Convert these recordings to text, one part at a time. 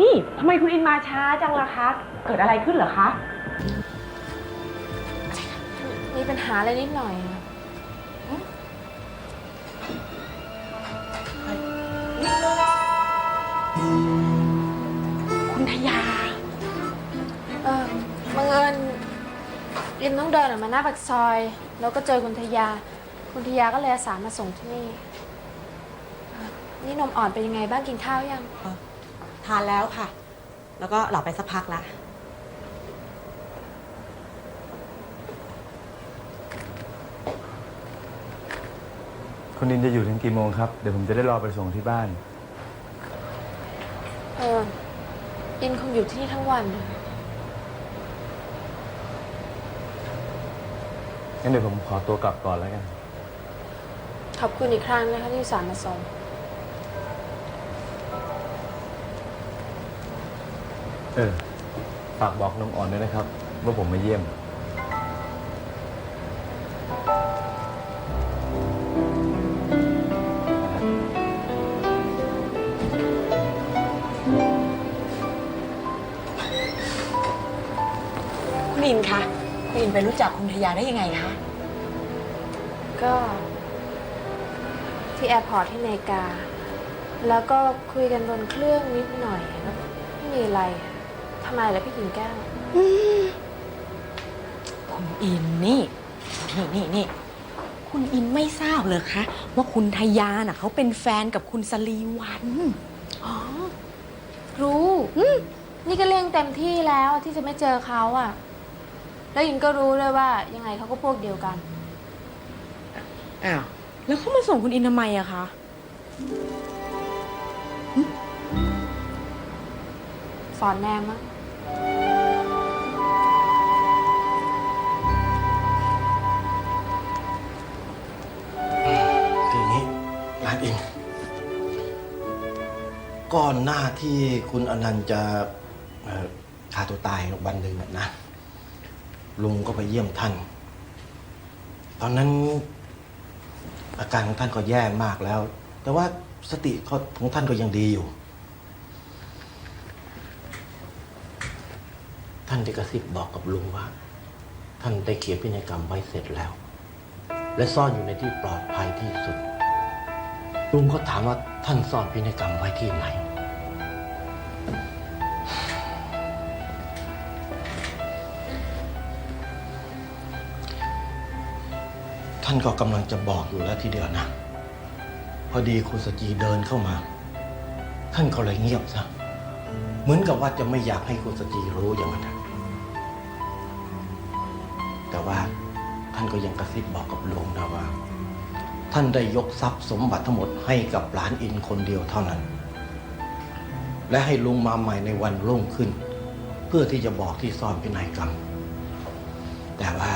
นี่ทำไมคุณอินมาช้าจังล่ะคะ เกิดอะไรขึ้นเหรอคะ มีปัญหาอะไรนิดหน่อยอะคุณทยา เออบังเอิญอินต้องเดินออกมาหน้าปากซอย แล้วก็เจอคุณทยา คุณทยาก็เลยอาสามาส่งที่นี่เอ่อนี่นมอ่อนเป็นยังไงบ้างกินข้าวยัง ทานแล้วค่ะ แล้วก็หลับไปสักพักละคุณนินจะอยู่ถึงกี่โมงครับ เดี๋ยวผมจะได้รอไปส่งที่บ้าน เอออินคงอยู่ที่นี่ทั้งวัน งั้นเดี๋ยวผมขอตัวกลับก่อนแล้วกัน ขอบคุณอีกครั้งนะคะที่อุตสารมาส่ง เออ ฝากบอกน้องอ่อนด้วยนะครับ ว่าผมมาเยี่ยม คุณอินคะคุณอินไปรู้จักคุณทยาได้ยังไงคะ ก็ ที่แอร์พอร์ตที่อเมริกา แล้วก็คุยกันบนเครื่องนิดหน่อยแล้วไม่มีอะไร ทำไมล่ะพี่หญิงแก้ว คุณอินนี่นี่นี่นี่คุณอินไม่ทราบเลยคะ ว่าคุณทยาน่ะเขาเป็นแฟนกับคุณสลีวันอ๋อรู้นี่ก็เร่งเต็มที่แล้วที่จะไม่เจอเขาอะแล้วหญิงก็รู้เลยว่ายังไงเขาก็พวกเดียวกัน อ้าว แล้วเขามาส่งคุณอินทำไมอะคะสอนแนมมั้ง ก่อนหน้าที่คุณอนันต์จะเอ่อฆ่าตัวตายวันหนึ่งนะนะลุงก็ไปเยี่ยมท่าน ตอนนั้นอาการของท่านก็แย่มากแล้ว แต่ว่าสติของท่านก็ยังดีอยู่ ท่านได้กระซิบบอกกับลุงว่า ท่านได้เขียนพินัยกรรมไว้เสร็จแล้ว และซ่อนอยู่ในที่ปลอดภัยที่สุด ลุงก็ถามว่าท่านซ่อนพินัยกรรมไว้ที่ไหน ท่านก็กำลังจะบอกอยู่แล้วทีเดียวนะ พอดีคุณสจีเดินเข้ามา ท่านก็เลยเงียบซะเหมือนกับว่าจะไม่อยากให้คุณสจีรู้อย่างนั้นนะแต่ว่าท่านก็ยังกระซิบบอกกับลุงนะว่า ท่านได้ยกทรัพย์สมบัติทั้งหมดให้กับหลานอินคนเดียวเท่านั้น และให้ลุงมาใหม่ในวันรุ่งขึ้น เพื่อที่จะบอกที่ซ่อนพินัยกรรม แต่ว่า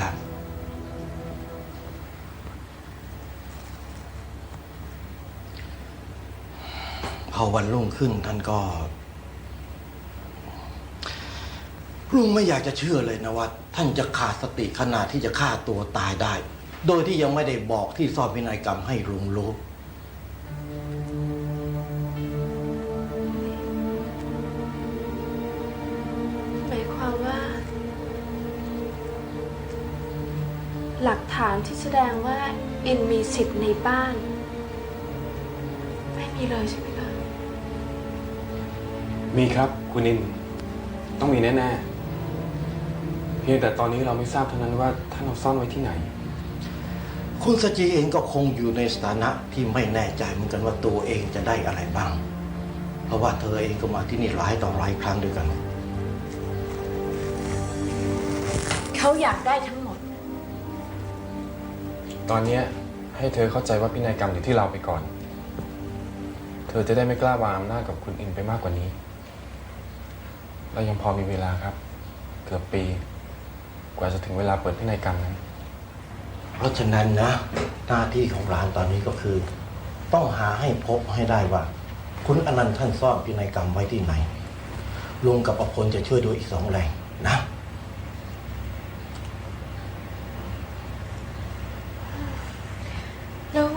อวันรุ่งขึ้นท่านก็ลุงไม่อยากจะเชื่อเลยนะว่า ท่านจะขาดสติขนาดที่จะฆ่าตัวตายได้ โดยที่ยังไม่ได้บอกที่ซ่อนพินัยกรรมให้ลุงรู้หมายความว่า หลักฐานที่แสดงว่าอินมีสิทธิ์ในบ้าน ไม่มีเลยใช่ไหมคะ มีครับคุณนิน ต้องมีแน่ๆ เพียงแต่ตอนนี้เราไม่ทราบเท่านั้นว่าท่านเอาซ่อนไว้ที่ไหน คุณสจีเองก็คงอยู่ในสถานะที่ไม่แน่ใจเหมือนกันว่าตัวเองจะได้อะไรบ้าง เพราะว่าเธอเองก็มาที่นี่หลายต่อหลายครั้งด้วยกัน เขาอยากได้ทั้งหมด ตอนเนี้ยให้เธอเข้าใจว่าพินัยกรรมอยู่ที่เราไปก่อน เธอจะได้ไม่กล้าวางอำนาจกับคุณอินไปมากกว่านี้ เรายังพอมีเวลาครับ เกือบปี กว่าจะถึงเวลาเปิดพินัยกรรมนั้นเพราะฉะนั้นนะ หน้าที่ของร้านตอนนี้ก็คือ ต้องหาให้พบให้ได้ว่า คุณอนันต์ท่านซ่อนพินัยกรรมไว้ที่ไหนลุงกับอภพลจะช่วยดูอีกสองแรงนะ แล้ว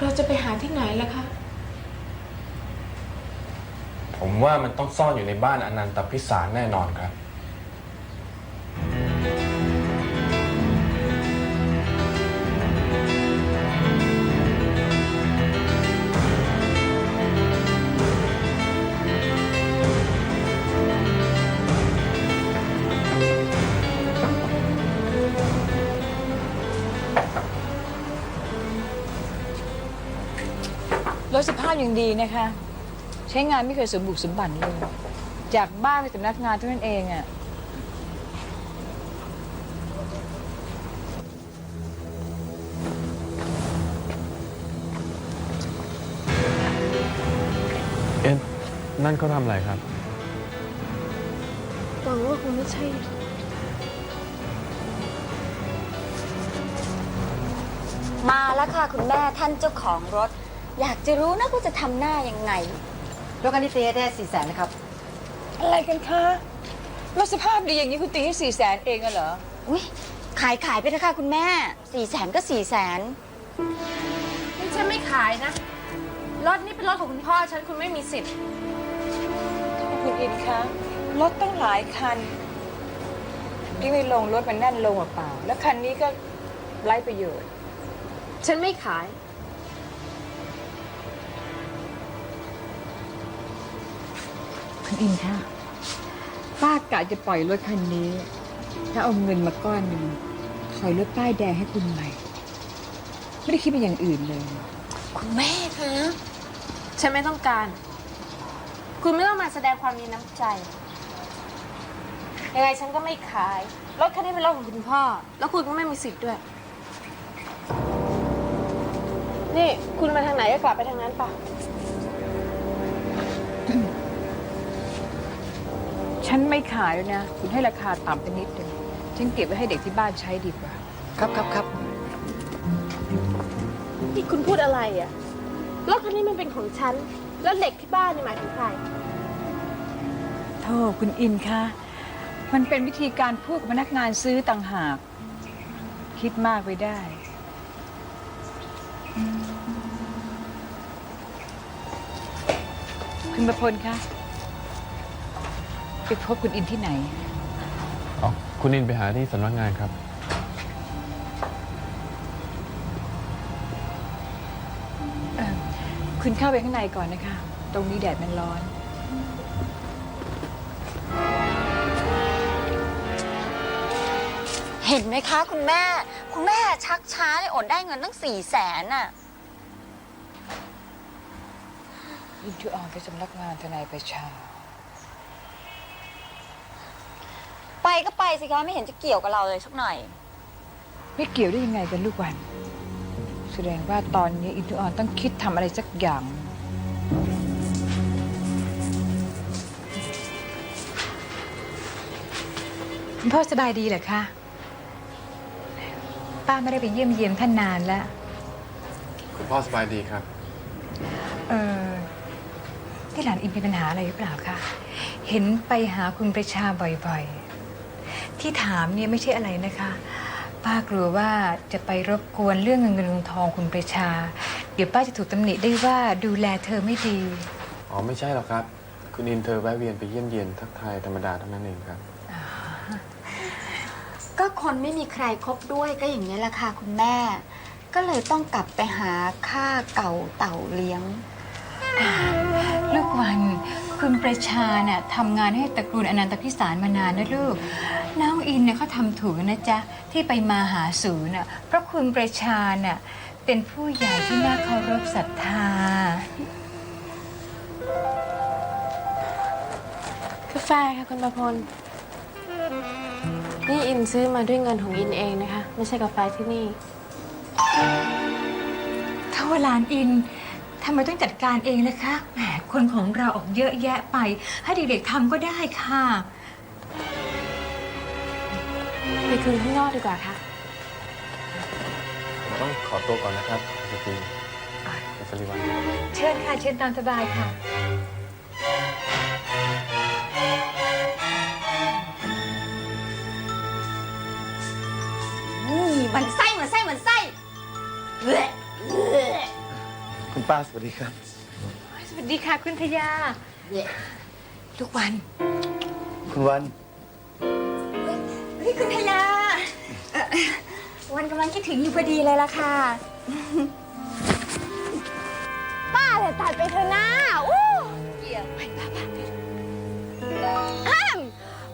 เราจะไปหาที่ไหนล่ะคะ ผมว่ามันต้องซ่อนอยู่ในบ้านอนันตพิสารแน่นอนครับ รถสภาพยังดีนะคะ ใช้งานไม่เคยสมบุกสมบันเลย จากบ้านไปสำนักงานเท่านั้นเองอะ่ะเอ็นนั่นเขาทำอะไรครับ หวังว่าคงไม่ใช่ มาแล้วค่ะ คุณแม่ท่านเจ้าของรถ อยากจะรู้นะว่าจะทำหน้ายังไง รถคันนี้ตีให้ได้สี่แสนนะครับ อะไรกันคะรถสภาพดีอย่างนี้คุณตีให้สี่แสนเองอะเหรอ อุ้ยขายขายไปเถอะค่ะคุณแม่สี่แสนก็สี่แสนนี่ฉันไม่ขายนะ รถนี่เป็นรถของคุณพ่อฉันคุณไม่มีสิทธิ์คุณอินคะ รถต้องหลายคันที่ไม่ลงรถมันแน่นลงเปล่าๆแล้วคันนี้ก็ไร้ประโยชน์ ฉันไม่ขาย อินคะป้ากะจะปล่อยรถคันนี้ ถ้าเอาเงินมาก้อนหนึ่งถอยรถป้ายแดงให้คุณใหม่ ไม่ได้คิดเป็นอย่างอื่นเลย คุณแม่คะฉันไม่ต้องการ คุณไม่ต้องมาแสดงความมีน้ำใจ ยังไงฉันก็ไม่ขาย รถคันนี้เป็นรถของคุณพ่อ แล้วคุณก็ไม่มีสิทธิ์ด้วย นี่คุณมาทางไหนก็กลับไปทางนั้นป่ะ ฉันไม่ขายแล้วนะ คุณให้ราคาต่ำไปนิดนึงฉันเก็บไว้ให้เด็กที่บ้านใช้ดีกว่า ครับครับครับนี่คุณพูดอะไรอะ่ะรถคันนี้มันเป็นของฉัน แล้วเหล็กที่บ้านนี่หมายถึงใครโทษคุณอินคะมันเป็นวิธีการพูดกับพนักงานซื้อต่างหาก คิดมากไปได้ คุณประพลคะ ไปพบคุณอินที่ไหน อ๋อคุณอินไปหาที่สำนักงานครับเอ่อคุณเข้าไปข้างในก่อนนะคะ ตรงนี้แดดมันร้อน เห็นไหมคะคุณแม่ คุณแม่ชักช้าเลยอดได้เงินตั้งสี่แสนน่ะ อินทุออนไปสำนักงานทนายประชา ไปก็ไปสิคะไม่เห็นจะเกี่ยวกับเราเลยสักหน่อย ไม่เกี่ยวได้ยังไงกันลูกวัน แสดงว่าตอนนี้อินทุออนต้องคิดทำอะไรสักอย่าง คุณพ่อสบายดีเหรอคะ ป้าไม่ได้ไปเยี่ยมเยียมท่านนานแล้ว คุณพ่อสบายดีครับ เออที่หลานอินมีปัญหาอะไรหรือเปล่าคะ เห็นไปหาคุณประชาบ่อยๆ ที่ถามเนี่ยไม่ใช่อะไรนะคะ ป้ากลัวว่าจะไปรบกวนเรื่องเงินเงินทองทองคุณประชา เดี๋ยวป้าจะถูกตำหนิได้ว่าดูแลเธอไม่ดี อ๋อไม่ใช่หรอกครับ คุณอินเธอแวะเวียนไปเยี่ยมเยียนทักทายธรรมดาเท่านั้นเองครับ ก็คนไม่มีใครคบด้วยก็อย่างนี้ยแหละค่ะคุณแม่ ก็เลยต้องกลับไปหาค่าเก่าเต่าเลี้ยง ลูกวัน คุณประชาเนี่ยทำงานให้ตระกูลอนันตพิสารมานานนะลูก น้องอินเนี่ยเขาทำถูกนะจ๊ะ ที่ไปมาหาศูนย์น่ะเพราะคุณประชาน่ะเป็นผู้ใหญ่ที่น่าเคารพศรัทธา กาแฟค่ะคุณประพล นี่อินซื้อมาด้วยเงินของอินเองนะคะ ไม่ใช่กาแฟที่นี่ ถ้าว่าหลานอินทำไมต้องจัดการเองล่ะคะแหมคนของเราออกเยอะแยะไป ให้เด็กๆทำก็ได้ค่ะ ไปคืนข้างนอกดีกว่าค่ะ ผมต้องขอตัวก่อนนะครับสตีคุณสลิวันเชิญค่ะ เชิญตามสบายค่ะนี่มันไส้เหมือนไส้เหมือนไส้เว้ยเว้ยคุณป้าสวัสดีครับ สวัสดีค่ะคุณทยาลูกวัน คุณวัน เฮ้ยคุณทยาเอ่อวันกำลังคิดถึงอยู่พอดีเลยล่ะค่ะ ป้าแต่ตัดไปเถอะนะอู้เกี่ยวไปป้าป้าห้าม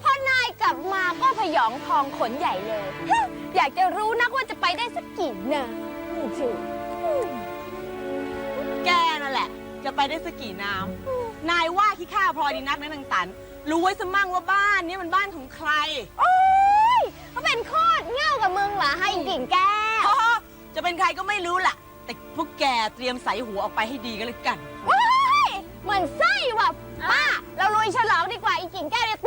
พอนายกลับมาก็พยองพองขนใหญ่เลยฮะอยากจะรู้นักว่าจะไปได้สักกี่นานี่จูแกนั่นแหละ จะไปได้สกกี่น้ำนายว่าขี้ข้าพลอยดีนักนะนางตัน รู้ไว้สมั่งว่าบ้านเนี้มันบ้านของใคร โอ้ ยเขาเป็นโคตรเง่ากับมึงเหรอให้กิ่งแก้วอ๋อจะเป็นใครก็ไม่รู้ล่ะ แต่พวกแกเตรียมใส่หัวออกไปให้ดีก็แล้วกัน ว้ายเหมือนไส้ว่ะป้า เราลุยฉลองดีกว่าอีกิ่งแก้วเนี่ย